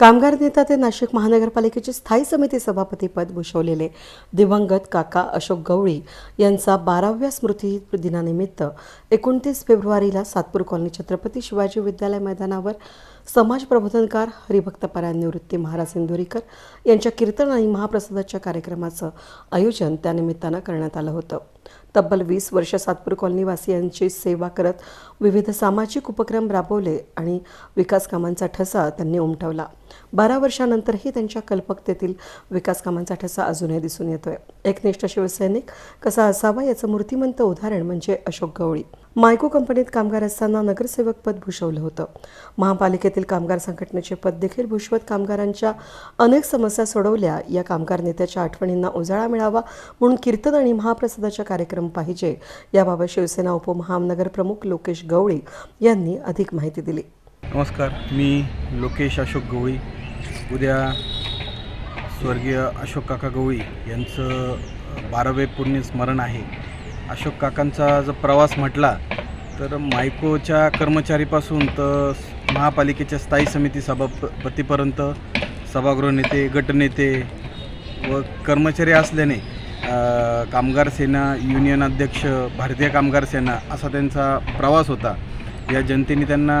कामगार नेता ते नाशिक महानगरपालिकेचे स्थायी समिती सभापतीपद भूषवलेले दिवंगत काका अशोक गवळी यांचा बाराव्या स्मृती दिनानिमित्त एकोणतीस फेब्रुवारीला सातपूर कॉलनी छत्रपती शिवाजी विद्यालय मैदानावर समाज प्रबोधनकार हरिभक्तपरायण निवृत्ती महाराज इंदोरीकर यांच्या कीर्तन आणि महाप्रसादाच्या कार्यक्रमाचं आयोजन त्यानिमित्तानं करण्यात आलं होतं. तब्बल वीस वर्ष सातपूर कॉलनीवासियांची सेवा करत विविध सामाजिक उपक्रम राबवले आणि विकास कामांचा ठसा त्यांनी उमटवला. बारा वर्षानंतरही त्यांच्या कल्पकतेतील विकास कामांचा ठसा अजूनही दिसून येतोय. एकनिष्ठ शिवसैनिक कसा असावा याचं मूर्तिमंत उदाहरण म्हणजे अशोक गवळी. मायको कंपनीत कामगार असताना नगरसेवक पद भूषवलं होतं. महापालिकेतील कामगार संघटनेचे पद देखील भूषवत कामगारांच्या अनेक समस्या सोडवल्या. या कामगार नेत्याच्या आठवणींना उजाळा मिळावा म्हणून कीर्तन आणि महाप्रसादाचा कार्यक्रम पाहिजे. याबाबत शिवसेना उपमहानगर प्रमुख लोकेश गवळी यांनी अधिक माहिती दिली. नमस्कार मी लोकेश अशोक गवळी. उद्या स्वर्गीय अशोक काका गवळी यांचं बारावे पुण्य स्मरण आहे. अशोक काकांचा जर प्रवास म्हटला तर मायकोच्या कर्मचारीपासून तर महापालिकेच्या स्थायी समिती सभापतीपर्यंत सभागृह नेते गटनेते व कर्मचारी असल्याने कामगार सेना युनियन अध्यक्ष भारतीय कामगार सेना असा त्यांचा प्रवास होता. या जनतेने त्यांना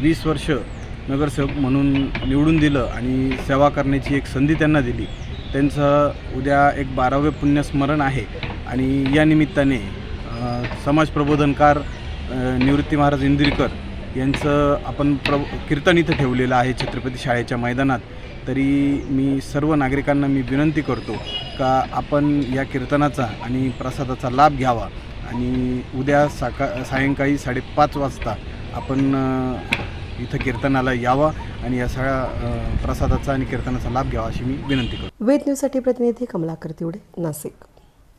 वीस वर्ष नगरसेवक म्हणून निवडून दिलं आणि सेवा करण्याची एक संधी त्यांना दिली. त्यांचं उद्या एक बारावे पुण्यस्मरण आहे. आणि या निमित्ताने समाज प्रबोधनकार निवृत्ती महाराज इंदिरकर यांचं आपण प्र कीर्तन इथं ठेवलेलं आहे छत्रपती शाळेच्या मैदानात. तरी मी सर्व नागरिकांना मी विनंती करतो का आपण या कीर्तनाचा आणि प्रसादाचा लाभ घ्यावा. आणि उद्या साका सायंकाळी साडेपाच वाजता आपण इथं कीर्तनाला यावा आणि या सगळ्या प्रसादाचा आणि कीर्तनाचा लाभ घ्यावा अशी मी विनंती करतो. वेद न्यूजसाठी प्रतिनिधी कमलाकर तिवडे नाशिक.